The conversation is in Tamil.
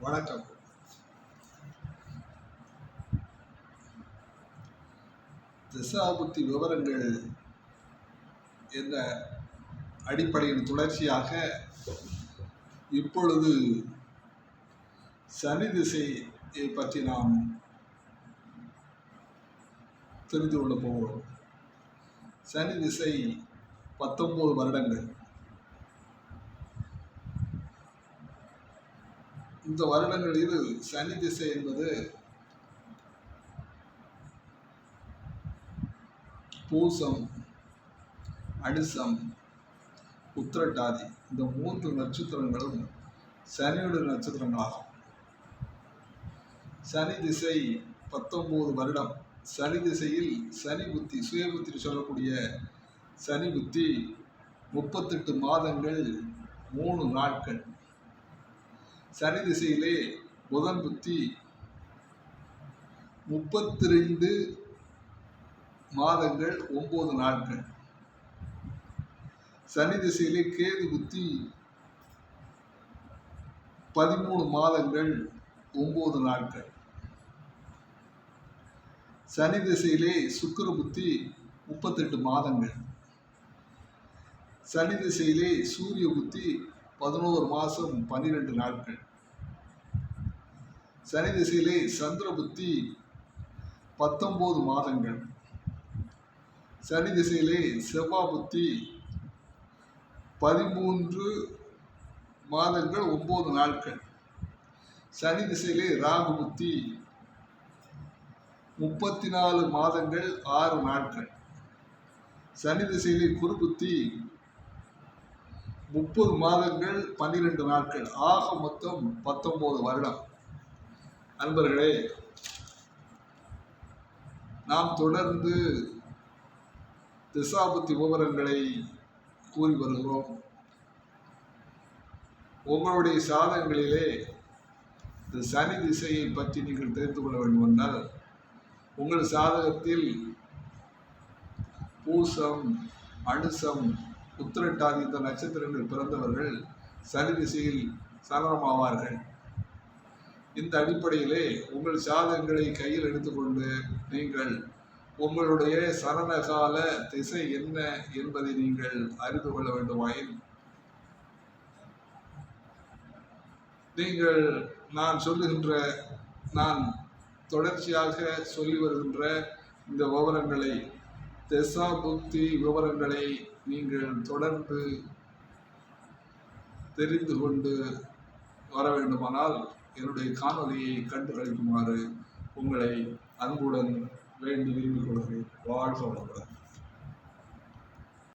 வணக்கம். திசாபுத்தி விவரங்கள் என்ற அடிப்படையின் தொடர்ச்சியாக இப்பொழுது சனி திசையை பற்றி நாம் தெரிந்து கொள்ள போகிறோம். சனி திசை பத்தொன்பது வருடங்கள். இந்த வருடங்களில் சனி திசை என்பது பூசம் அடிசம் உத்திரட்டாதி. இந்த மூன்று நட்சத்திரங்களும் சனியுடைய நட்சத்திரங்களாகும். சனி திசை பத்தொன்பது வருடம். சனி திசையில் சனி புத்தி சுய புத்தி சொல்லக்கூடிய சனி புத்தி முப்பத்தெட்டு மாதங்கள் மூணு நாட்கள். சனி திசையிலே புதன் புத்தி முப்பத்தி ரெண்டு மாதங்கள் ஒன்பது நாட்கள். சனி திசையிலே கேது புத்தி பதிமூணு மாதங்கள் ஒன்பது நாட்கள். சனி திசையிலே சுக்கிர புத்தி முப்பத்தெட்டு மாதங்கள். சனி திசையிலே சூரிய புத்தி பதினோரு மாதம் பன்னிரெண்டு நாட்கள். சனி திசையிலே சந்திர புத்தி பத்தொம்போது மாதங்கள். சனி திசையிலே செவ்வா புத்தி பதிமூன்று மாதங்கள் ஒம்பது நாட்கள். சனி திசையிலே ராகு புத்தி முப்பத்தி நாலு மாதங்கள் ஆறு நாட்கள். சனி திசையிலே குரு புத்தி முப்பது மாதங்கள் பன்னிரெண்டு நாட்கள். ஆக மொத்தம் பத்தொம்போது வருடம். நண்பர்களே நாம் தொடர்ந்து திசாபுத்தி விவரங்களை கூறி வருகிறோம். உங்களுடைய சாதகங்களிலே இந்த சனி திசையை பற்றி நீங்கள் தெரிந்து கொள்ள வேண்டுமென்றால் உங்கள் சாதகத்தில் பூசம் அனுசம் உத்திரட்டாதித்த நட்சத்திரங்கள் பிறந்தவர்கள் சனி திசையில் சலனமாவார்கள் இந்த அடிப்படையிலே உங்கள் சாதகங்களை கையில் எடுத்துக்கொண்டு நீங்கள் உங்களுடைய சரணகால திசை என்ன என்பதை நீங்கள் அறிந்து கொள்ள வேண்டுமாயின். நீங்கள் நான் சொல்லுகின்ற நான் தொடர்ச்சியாக சொல்லி வருகின்ற இந்த விவரங்களை தசா புக்தி விவரங்களை நீங்கள் தொடர்ந்து தெரிந்து கொண்டு வர வேண்டுமானால் என்னுடைய காணொலியை கண்டு கழிக்குமாறு உங்களை அன்புடன் வேண்டி விரும்பிக் கொள்கிறேன். வாழ்க வளமுடன்.